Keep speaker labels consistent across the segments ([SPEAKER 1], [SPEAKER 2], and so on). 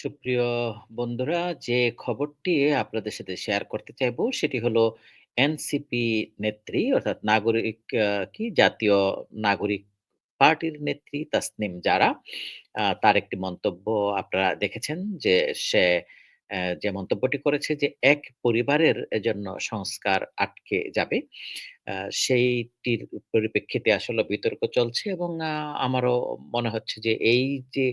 [SPEAKER 1] সুপ্রিয় বন্ধুরা, যে খবরটি আপনাদের সাথে শেয়ার করতে চাইব সেটি হলো এনসিপি নেত্রী অর্থাৎ নাগরিক কি জাতীয় নাগরিক পার্টির নেত্রী তাসনিম জারা। তার একটি মন্তব্য আপনারা দেখেছেন যে সে যে মন্তব্যটি করেছে যে এক পরিবারের জন্য সংস্কার আটকে যাবে। সেইটির পরিপ্রেক্ষিতে আসলে বিতর্ক চলছে এবং আমারও মনে হচ্ছে যে এই যে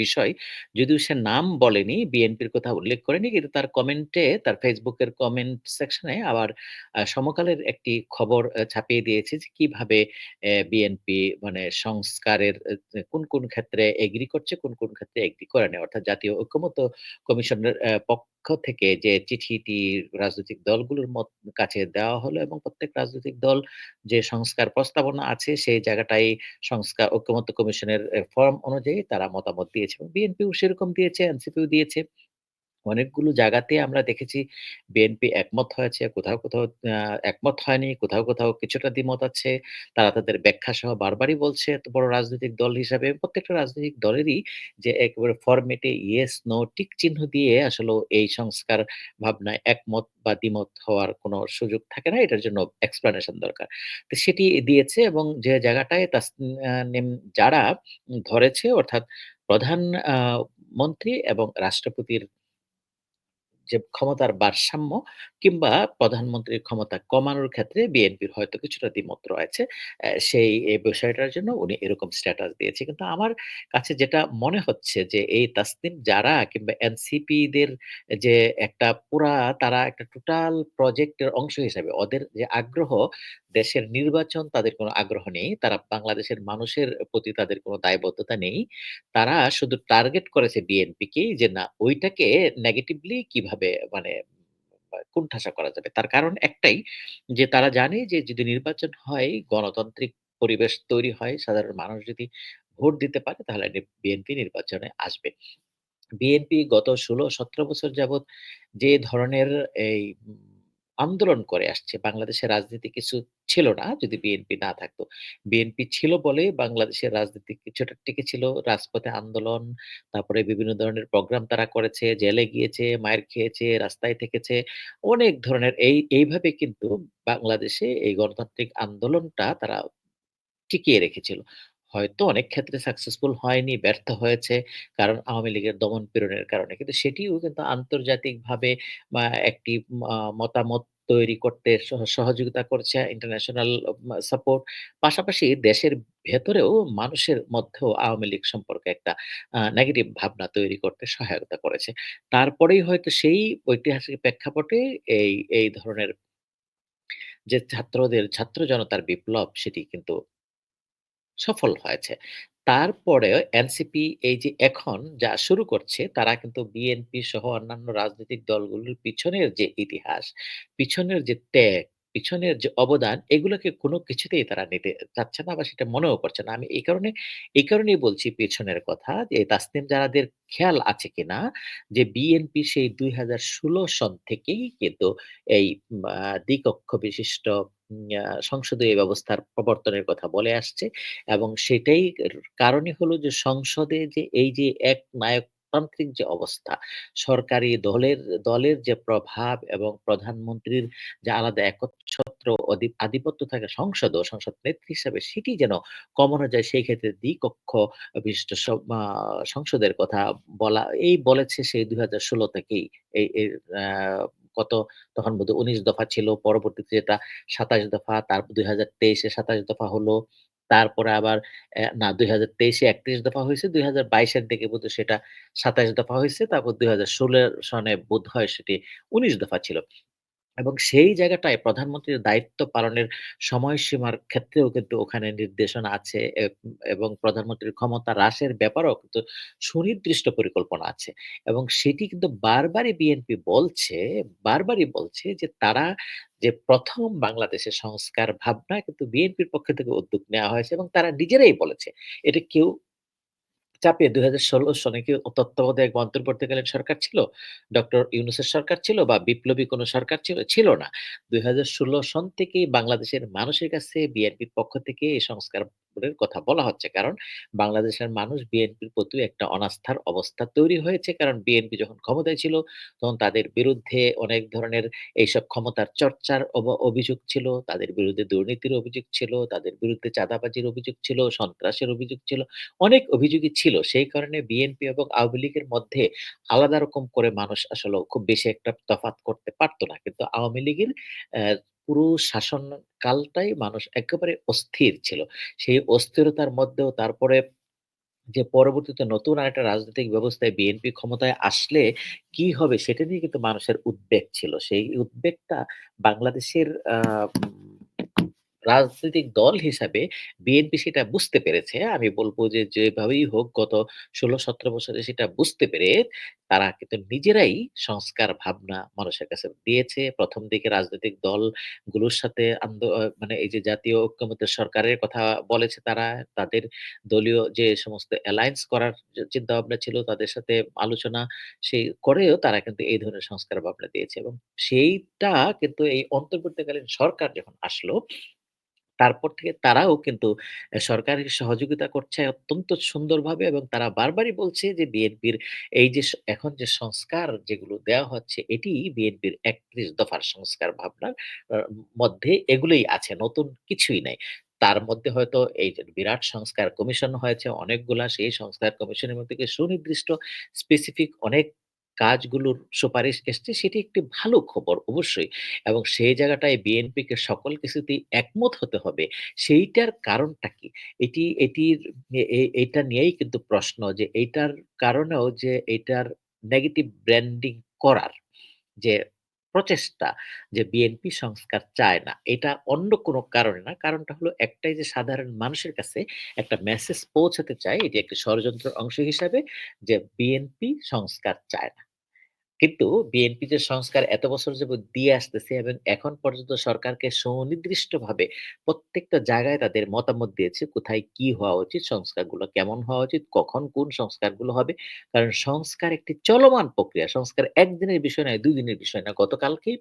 [SPEAKER 1] বিষয়, যদিও সে নাম বলেনি, বিএনপির কথা উল্লেখ করেনি কিন্তু তার কমেন্টে তার ফেসবুকের কমেন্ট সেকশনে আবার সমকালের একটি খবর ছাপিয়ে দিয়েছে যে কীভাবে বিএনপি মানে সংস্কারের কোন, কোন ক্ষেত্রে এগ্রি করছে, কোন, কোন ক্ষেত্রে এগ্রি করে না। অর্থাৎ জাতীয় ঐক্যমত কমিশনের পক্ষ থেকে যে চিঠিটি রাজনৈতিক দলগুলোর মত কাছে দেওয়া হলো এবং প্রত্যেক রাজনৈতিক দল যে সংস্কার প্রস্তাবনা আছে সেই জায়গাটাই সংস্কার ঐক্যমত্য কমিশনের ফর্ম অনুযায়ী তারা মতামত দিয়েছে এবং বিএনপিও সেরকম দিয়েছে, এনসিপিও দিয়েছে। অনেকগুলো জায়গাতে আমরা দেখেছি বিএনপি একমত হয়েছে, কোথাও, কোথাও একমত হয়নি, কোথাও, কোথাও কিছুটা দ্বিমত আছে। তারা তাদের ব্যাখ্যা সহ বারবারই বলছে এত বড় রাজনৈতিক দল হিসাবে প্রত্যেকটা রাজনৈতিক দলেরই যে একেবারে ফরমেটে ইয়েস, নো টিক চিহ্ন দিয়ে আসলেও এই সংস্কার ভাবনায় একমত বা দ্বিমত হওয়ার কোনো সুযোগ থাকে না। এটার জন্য এক্সপ্লানেশন দরকার। তো সেটি দিয়েছে এবং যে জায়গাটায় যারা ধরেছে অর্থাৎ প্রধান মন্ত্রী এবং রাষ্ট্রপতির যে ক্ষমতার ভারসাম্য কিংবা প্রধানমন্ত্রীর ক্ষমতা কমানোর ক্ষেত্রে বিএনপির হয়তো কিছুটা দ্বিমত রয়েছে। সেই এই বিষয়টার জন্য উনি এরকম স্ট্যাটাস দিয়েছে। কিন্তু আমার কাছে যেটা মনে হচ্ছে যে এই তাসনিম যারা কিংবা এনসিপিদের যে একটা পুরা তারা একটা টোটাল প্রজেক্টের অংশ হিসাবে ওদের যে আগ্রহ দেশের নির্বাচন তাদের কোনো আগ্রহ নেই। তারা বাংলাদেশের মানুষের প্রতি তাদের কোনো দায়বদ্ধতা নেই। তারা শুধু টার্গেট করেছে বিএনপিকেই যে না ওইটাকে নেগেটিভলি কীভাবে মানে কোণঠাসা করা যাবে। তার কারণ একটাই যে তারা জানে যে যদি নির্বাচন হয়, গণতান্ত্রিক পরিবেশ তৈরি হয়, সাধারণ মানুষ যদি ভোট দিতে পারে তাহলে বিএনপি নির্বাচনে আসবে। বিএনপি গত ১৬-১৭ বছর যাবৎ যে ধরনের এই আন্দোলন করে আসছে, বাংলাদেশের রাজনীতি কিছু ছিল না যদি বিএনপি না থাকতো। বিএনপি ছিল বলে বাংলাদেশের রাজনীতি কিছুটা টিকে ছিল রাজপথে আন্দোলন, তারপরে বিভিন্ন ধরনের প্রোগ্রাম তারা করেছে, জেলে গিয়েছে, মায়ের খেয়েছে, রাস্তায় থেকেছে। অনেক ধরনের এই এইভাবে কিন্তু বাংলাদেশে এই গণতান্ত্রিক আন্দোলনটা তারা টিকিয়ে রেখেছিল। হয়তো অনেক ক্ষেত্রে সাকসেসফুল হয়নি, ব্যর্থ হয়েছে। কারণ আওয়ামী লীগের দমন-পীড়নের কারণে। কিন্তু সেটিও কিন্তু আন্তর্জাতিকভাবে একটি মতামত তৈরি করতে সহ সহযোগিতা করছে ইন্টারন্যাশনাল সাপোর্ট। পাশাপাশি দেশের ভেতরেও মানুষের মধ্যেও আওয়ামী লীগ সম্পর্কে একটা নেগেটিভ ভাবনা তৈরি করতে সহায়তা করেছে। তারপরেই হয়তো সেই ঐতিহাসিক প্রেক্ষাপটে এই, এই ধরনের যে ছাত্রদের ছাত্র জনতার বিপ্লব সেটি কিন্তু সফল হয়েছে। তারপরেও এনসিপি এই যে এখন যা শুরু করছে তারা কিন্তু বিএনপি সহ অন্যান্য রাজনৈতিক দলগুলোর পিছনের যে ইতিহাস, পিছনের যে ত্যাগ, পিছনের যে অবদান, এগুলোকে কোনো কিছুতেই তারা নিতে চাচ্ছে না বা সেটা মনেও করছে না। আমি এই কারণে, এই কারণেই বলছি পেছনের কথা যে, তাসনিম জারাদের খেয়াল আছে কিনা যে বিএনপি সেই ২০১৬ সন থেকেই কিন্তু এই দ্বিকক্ষ বিশিষ্ট সংসদীয় ব্যবস্থার প্রবর্তনের কথা বলে আসছে। এবং সেটাই এর কারণই হলো যে সংসদে যে এই যে একনায়কতান্ত্রিক যে অবস্থা, সরকারি দলের দলের যে প্রভাব এবং প্রধানমন্ত্রীর যে আলাদা একচ্ছত্র আধিপত্য থাকে সংসদ ও সংসদ নেত্রী হিসাবে সেটি যেন কমানো যায় সেই ক্ষেত্রে দ্বিকক্ষ বিশিষ্ট সংসদের কথা বলা এই বলেছে সেই ২০১৬ থেকেই এই এর আ কত তখন বোধহয় ১৯ দফা ছিল। পরবর্তীতে যেটা ২৭ দফা, তারপর দুই হাজার তেইশে সাতাশ দফা হলো। তারপরে আবার না, দুই হাজার তেইশে একত্রিশ দফা হয়েছে, দুই হাজার বাইশের দিকে বোধ সেটা ২৭ দফা হয়েছে, তারপর ২০১৬ সনে বোধ হয় সেটি ১৯ দফা ছিল। এবং সেই জায়গাটায় প্রধানমন্ত্রীর দায়িত্ব পালনের সময়সীমার ক্ষেত্রেও কিন্তু ওখানে নির্দেশনা আছে এবং প্রধানমন্ত্রীর ক্ষমতা হ্রাসের ব্যাপারেও কিন্তু সুনির্দিষ্ট পরিকল্পনা আছে। এবং সেটি কিন্তু বারবারই বিএনপি বলছে, বারবারই বলছে যে তারা যে প্রথম বাংলাদেশের সংস্কার ভাবনা কিন্তু বিএনপির পক্ষ থেকে উদ্যোগ নেওয়া হয়েছে এবং তারা নিজেরাই বলেছে। এটা কেউ চাপিয়ে ২০১৬ সনে কি তত্ত্বাবধায়ক এক অন্তর্বর্তীকালীন সরকার ছিল? ডক্টর ইউনুসের সরকার ছিল বা বিপ্লবী কোনো সরকার ছিল? ছিল না। ২০১৬ সন থেকেই বাংলাদেশের মানুষের কাছে বিএনপির পক্ষ থেকে এই সংস্কার এর কথা বলা হচ্ছে। কারণ বাংলাদেশের মানুষ বিএনপির প্রতি একটা অনাস্থার অবস্থা তৈরি হয়েছে। কারণ বিএনপি যখন ক্ষমতায় ছিল, তখন তাদের বিরুদ্ধে অনেক ধরনের এইসব ক্ষমতার চর্চার অভিযোগ ছিল, তাদের বিরুদ্ধে দুর্নীতির অভিযোগ ছিল, তাদের বিরুদ্ধে চাঁদাবাজির অভিযোগ ছিল, সন্ত্রাসের অভিযোগ ছিল, অনেক অভিযোগই ছিল। সেই কারণে বিএনপি এবং আওয়ামী লীগের মধ্যে আলাদা রকম করে মানুষ আসলেও খুব বেশি একটা তফাৎ করতে পারতো না। কিন্তু আওয়ামী লীগের পুরো শাসনকালটাই মানুষ একেবারে অস্থির ছিল। সেই অস্থিরতার মধ্যেও তারপরে যে পরবর্তীতে নতুন আরেকটা রাজনৈতিক ব্যবস্থায় বিএনপি ক্ষমতায় আসলে কি হবে সেটা নিয়ে কিন্তু মানুষের উদ্বেগ ছিল। সেই উদ্বেগটা বাংলাদেশের রাজনৈতিক দল হিসাবে বিএনপি সেটা বুঝতে পেরেছে। আমি বলব যে, যেভাবেই হোক গত ১৬-১৭ বছরে সেটা বুঝতে পেরে তারা কিন্তু নিজেরাই সংস্কার ভাবনা মানুষের কাছে দিয়েছে। ১ম দিকে রাজনৈতিক দলগুলোর সাথে মানে এই যে জাতীয় ঐক্যমত্যের সরকারের কথা বলেছে তারা। তাদের দলীয় যে সমস্ত অ্যালায়েন্স করার যে চিন্তাভাবনা ছিল তাদের সাথে আলোচনা সেই করেও তারা কিন্তু এই ধরনের সংস্কার ভাবনা দিয়েছে এবং সেইটা কিন্তু এই অন্তর্বর্তীকালীন সরকার যখন আসলো তারপর থেকে তারাও কিন্তু সরকারের সহযোগিতা করছে অত্যন্ত সুন্দরভাবে এবং তারা বারবারই বলছে যে, বিএনপির এই যে এখন যে সংস্কার যেগুলো দেওয়া হচ্ছে, এটি বিএনপির ৩১ দফার সংস্কার ভাবনার মধ্যে এগুলোই আছে। নতুন কিছুই নাই। তার মধ্যে হয়তো এই বিরাট সংস্কার কমিশন হয়েছে, অনেকগুলা সেই সংস্কার কমিশনের মধ্যে সুনির্দিষ্ট স্পেসিফিক অনেক কাজগুলোর সুপারিশ এসছে, সেটি একটি ভালো খবর অবশ্যই। এবং সেই জায়গাটায় বিএনপিকে সকল কিছুতেই একমত হতে হবে। সেইটার কারণটা কি? এটি, এটির এ এ এইটা নিয়েই কিন্তু প্রশ্ন যে এইটার কারণেও যে এইটার নেগেটিভ ব্র্যান্ডিং করার যে প্রচেষ্টা যে বিএনপি সংস্কার চায় না। এটা অন্য কোনো কারণে না। কারণটা হলো একটাই যে সাধারণ মানুষের কাছে একটা মেসেজ পৌঁছাতে চায়, এটি একটি ষড়যন্ত্রের অংশ হিসাবে যে বিএনপি সংস্কার চায় না। কিন্তু বিএনপি যে সংস্কার এত বছর যাবৎ দিয়ে আসতেছে এবং এখন পর্যন্ত সরকারকে সুনির্দিষ্টভাবে প্রত্যেকটা জায়গায় তাদের মতামত দিয়েছে। কোথায় কি হওয়া উচিত, সংস্কারগুলো কেমন হওয়া উচিত, কখন কোন সংস্কারগুলো হবে। কারণ সংস্কার একটি চলমান প্রক্রিয়া। সংস্কার একদিনের বিষয় নয়, দুই দিনের বিষয় না। গতকালকেই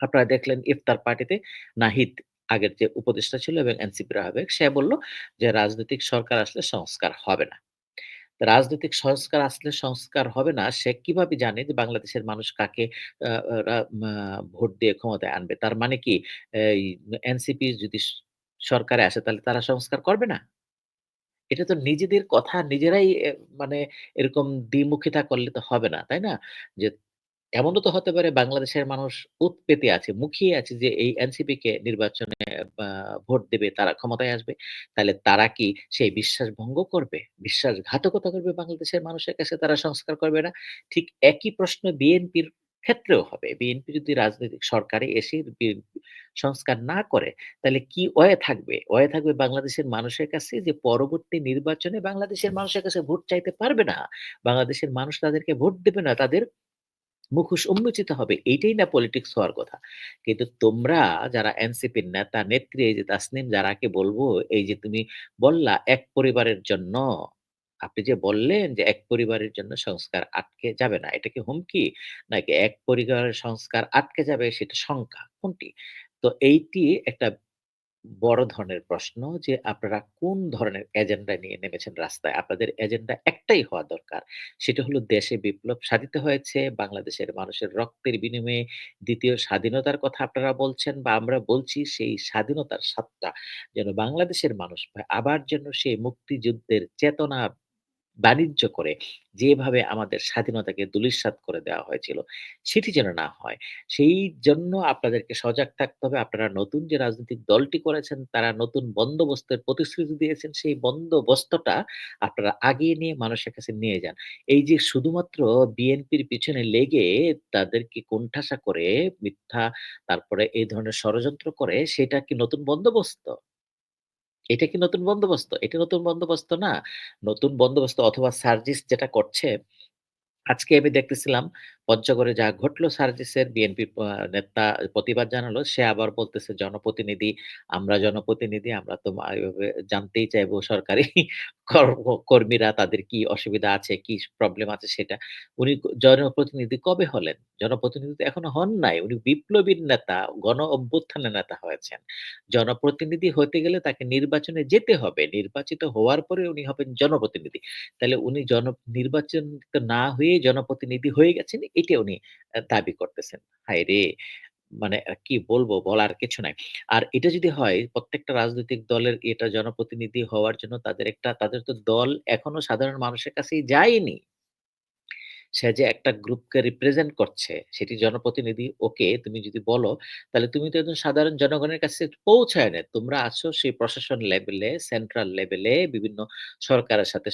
[SPEAKER 1] আপনারা দেখলেন ইফতার পার্টিতে নাহিদ আগের যে উপদেষ্টা ছিল এবং এনসিপির আহ্বায়ক সে বলল যে রাজনৈতিক সরকার আসলে সংস্কার হবে না। রাজনৈতিক সংস্কার আসলে সংস্কার হবে না। সে কীভাবে জানে যে বাংলাদেশের মানুষ কাকে ভোট দিয়ে ক্ষমতায় আনবে? তার মানে কি এনসিপি যদি সরকারে আসে তাহলে তারা সংস্কার করবে না? এটা তো নিজেদের কথা নিজেরাই মানে এরকম দ্বিমুখিতা করলে তো হবে না, তাই না? যে এমনও তো হতে পারে বাংলাদেশের মানুষ ওত পেতে আছে, মুখিয়ে আছে যে এই এনসিপি কে নির্বাচনে ভোট দেবে, তারা ক্ষমতায় আসবে। তাহলে তারা কি সেই বিশ্বাস ভঙ্গ করবে? বিশ্বাসঘাতকতা করবে বাংলাদেশের মানুষের কাছে তারা সংস্কার করবে না? ঠিক একই প্রশ্ন বিএনপির ক্ষেত্রেও হবে। বিএনপি যদি রাজনৈতিক সরকারে এসে বি সংস্কার না করে, তাহলে কি ওয়ে থাকবে? ওয়ে থাকবে বাংলাদেশের মানুষের কাছে যে পরবর্তী নির্বাচনে বাংলাদেশের মানুষের কাছে ভোট চাইতে পারবে না। বাংলাদেশের মানুষ তাদেরকে ভোট দেবে না। তাদের মুখোশ উন্মোচিত হবে। এইটাই না পলিটিক্স হওয়ার কথা। কিন্তু তোমরা যারা এনসিপির নেতা নেত্রী এই যে তাসনিম জারাকে বলব এই যে তুমি বললা এক পরিবারের জন্য, আপনি যে বললেন যে এক পরিবারের জন্য সংস্কার আটকে যাবে না। এটা কি হুমকি? নাকি এক পরিবারের সংস্কার আটকে যাবে সেটা শঙ্কা? কোনটি? তো এইটি একটা বড় ধরনের প্রশ্ন যে, আপনারা কোন ধরনের এজেন্ডা নিয়ে নেমেছেন রাস্তায়? আপনাদের এজেন্ডা একটাই হওয়া দরকার। সেটা হলো দেশে বিপ্লব সাধিত হয়েছে। বাংলাদেশের মানুষের রক্তের বিনিময়ে দ্বিতীয় স্বাধীনতার কথা আপনারা বলছেন বা আমরা বলছি সেই স্বাধীনতার স্বাদটা যেন বাংলাদেশের মানুষ। আবার যেন সেই মুক্তিযুদ্ধের চেতনা বাণিজ্য করে যেভাবে আমাদের স্বাধীনতাকে ধূলিসাৎ করে দেওয়া হয়েছিল, সেটি যেন না হয়। সেই জন্য আপনাদেরকে সজাগ থাকতে হবে। আপনারা নতুন যে রাজনৈতিক দলটি করেছেন, তারা নতুন বন্দোবস্তের প্রতিশ্রুতি দিয়েছেন, সেই বন্দোবস্তটা আপনারা আগিয়ে নিয়ে মানুষের কাছে নিয়ে যান। এই যে শুধুমাত্র বিএনপির পিছনে লেগে তাদেরকে কোণঠাসা করে মিথ্যা তারপরে এই ধরনের ষড়যন্ত্র করে, সেটা কি নতুন বন্দোবস্ত? এটা কি নতুন বন্দোবস্ত? এটা নতুন বন্দোবস্ত না। নতুন বন্দোবস্ত অথবা সার্জিস যেটা করছে, আজকে আমি দেখতেছিলাম পঞ্চগড়ে যা ঘটলো সার্জিসের বিএনপি নেতা প্রতিবাদ জানালো। সে আবার বলতেছে জনপ্রতিনিধি, আমরা জনপ্রতিনিধি আমরা তো জানতেই চাইব সরকারি কর্মীরা তাদের কি অসুবিধা আছে, কি প্রবলেম আছে সেটা। উনি জনপ্রতিনিধি কবে হলেন? জনপ্রতিনিধি তো এখনও হন নাই। উনি বিপ্লবীর নেতা, গণ অভ্যুত্থানের নেতা হয়েছেন। জনপ্রতিনিধি হতে গেলে তাকে নির্বাচনে যেতে হবে। নির্বাচিত হওয়ার পরে উনি হবেন জনপ্রতিনিধি। তাহলে উনি জন নির্বাচন না হয়ে জনপ্রতিনিধি হয়ে গেছেন, এটা উনি দাবি করতেছেন। হায়রে! মানে কি বলব? বলার কিছু নাই। আর এটা যদি হয়, প্রত্যেকটা রাজনৈতিক দলের এটা জনপ্রতিনিধি হওয়ার জন্য তাদের একটা, তাদের তো দল এখনও সাধারণ মানুষের কাছেই যায়নি। সে যে একটা গ্রুপকে রিপ্রেজেন্ট করছে, সেটি জনপ্রতিনিধি ওকে তুমি যদি বলো, তাহলে তুমি তো একজন সাধারণ জনগণের কাছে পৌঁছায় নাই। তোমরা আছো সেই প্রশাসন লেভেলে, সেন্ট্রাল লেভেলে বিভিন্ন সরকারের সাথে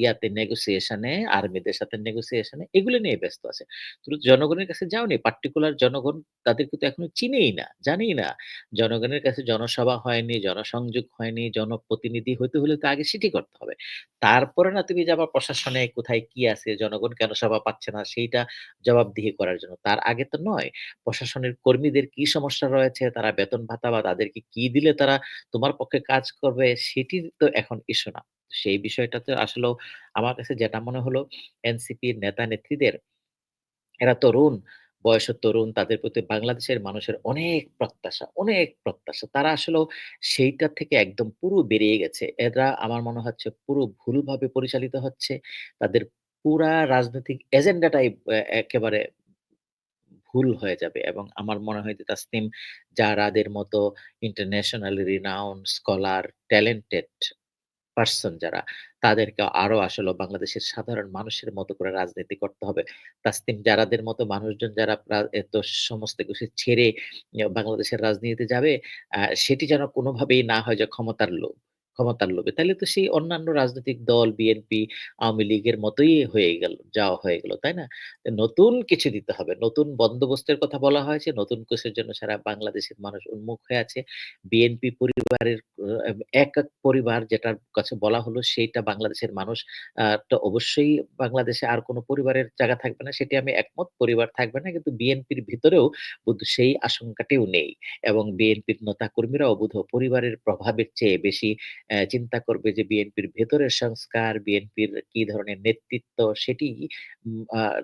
[SPEAKER 1] ইয়াতে নেগোসিয়েশন আর্মিদের সাথে নেগোসিয়েশন এগুলো নিয়ে ব্যস্ত আছে। তুমি জনগণের কাছে যাওনি। পার্টিকুলার জনগণ তাদেরকে তো এখনও চিনেই না, জানেই না। জনগণের কাছে জনসভা হয়নি, জনসংযোগ হয়নি, জনপ্রতিনিধি হইতে হলে তো আগে সেটি করতে হবে। তারপরে না তুমি যাবা প্রশাসনে কোথায় কি আছে, জনগণ কেন সেবা পাচ্ছে না সেইটা জবাবদিহি করার জন্য। তার আগে তো নয়। প্রশাসনের কর্মীদের কি সমস্যা রয়েছে, তারা বেতন ভাতা বা তাদেরকে কি দিলে তারা তোমার পক্ষে কাজ করবে সেটির তো এখন ইস্যু না। সেই বিষয়টাতে আসলেও আমার কাছে যেটা মনে হলো এনসিপির নেতা-নেত্রীদের এরা তরুণ, বয়সে তরুণ, তাদের প্রতি বাংলাদেশের মানুষের অনেক প্রত্যাশা, অনেক প্রত্যাশা। তারা আসলেও সেইটা থেকে একদম পুরো বেরিয়ে গেছে। এরা আমার মনে হচ্ছে পুরো ভুলভাবে পরিচালিত হচ্ছে। তাদের পুরা রাজনৈতিক এজেন্ডাটাই একেবারে ভুল হয়ে যাবে এবং আমার মনে হয় যে তাসনিম যারাদের মতো internationally renowned scholar, talented person যারা, তাদেরকে আরও আসলে বাংলাদেশের সাধারণ মানুষের মতো করে রাজনীতি করতে হবে। তাসনিম যারাদের মতো মানুষজন যারা এত সমস্ত কিছু ছেড়ে বাংলাদেশের রাজনীতিতে যাবে, সেটি যেন কোনোভাবেই না হয় যে ক্ষমতার লোভ ক্ষমতার লোভে। তাহলে তো সেই অন্যান্য রাজনৈতিক দল বিএনপি, আওয়ামী লীগের মতোই হয়ে গেল যাওয়া হয়ে গেল, তাই না? নতুন কিছু দিতে হবে। নতুন বন্দোবস্তের কথা বলা হয়েছে, নতুন কিছুর জন্য সারা বাংলাদেশের মানুষ উন্মুখ হয়ে আছে। বিএনপি পরিবারের এক, এক পরিবার যেটার কাছে বলা হলো সেইটা বাংলাদেশের মানুষ অবশ্যই বাংলাদেশে আর কোনো পরিবারের জায়গা থাকবে না, সেটি আমি একমত। পরিবার থাকবে না কিন্তু বিএনপির ভিতরেও বোধ সেই আশঙ্কাটিও নেই এবং বিএনপির নেতাকর্মীরাও বোধহয় পরিবারের প্রভাবের চেয়ে বেশি চিন্তা করবে যে বিএনপির ভেতরের সংস্কার, বিএনপির কি ধরনের নেতৃত্ব সেটি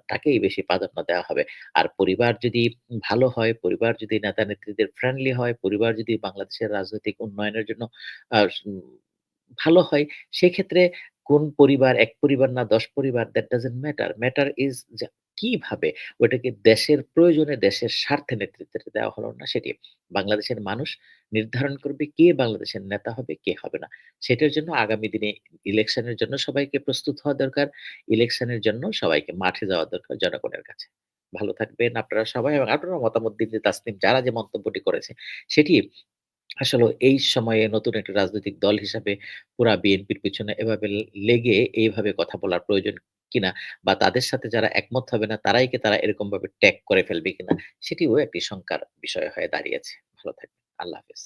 [SPEAKER 1] তাকেই বেশি প্রাধান্য দেওয়া হবে। আর পরিবার যদি ভালো হয়, পরিবার যদি নেতা-নেত্রীদের ফ্রেন্ডলি হয়, পরিবার যদি বাংলাদেশের রাজনৈতিক উন্নয়নের জন্য ভালো হয়, সেক্ষেত্রে কোন পরিবার, এক পরিবার না ১০ পরিবার doesn't matter. ম্যাটার ইস যে কীভাবে ওটাকে দেশের প্রয়োজনে, দেশের স্বার্থে নেতৃত্বটা দেওয়া হলো না সেটি। বাংলাদেশের মানুষ নির্ধারণ করবে কে বাংলাদেশের নেতা হবে, কে হবে না। সেটার জন্য আগামী দিনে ইলেকশনের জন্য সবাইকে প্রস্তুত হওয়া দরকার। ইলেকশনের জন্য সবাইকে মাঠে যাওয়া দরকার জনগণের কাছে। ভালো থাকবেন আপনারা সবাই এবং আপনারাও মতামত দিন যে তাসনিম জারা যে মন্তব্যটি করেছে সেটি আসলে এই সময়ে নতুন একটা রাজনৈতিক দল হিসাবে পুরা বিএনপির পিছনে এভাবে লেগে এইভাবে কথা বলার প্রয়োজন কিনা বা তাদের সাথে যারা একমত হবে না, তারাই কি তারা এরকম ভাবে ট্যাগ করে ফেলবে কিনা, সেটিও একটি শঙ্কার বিষয় হয়ে দাঁড়িয়েছে। ভালো থাকবেন। আল্লাহ হাফেজ।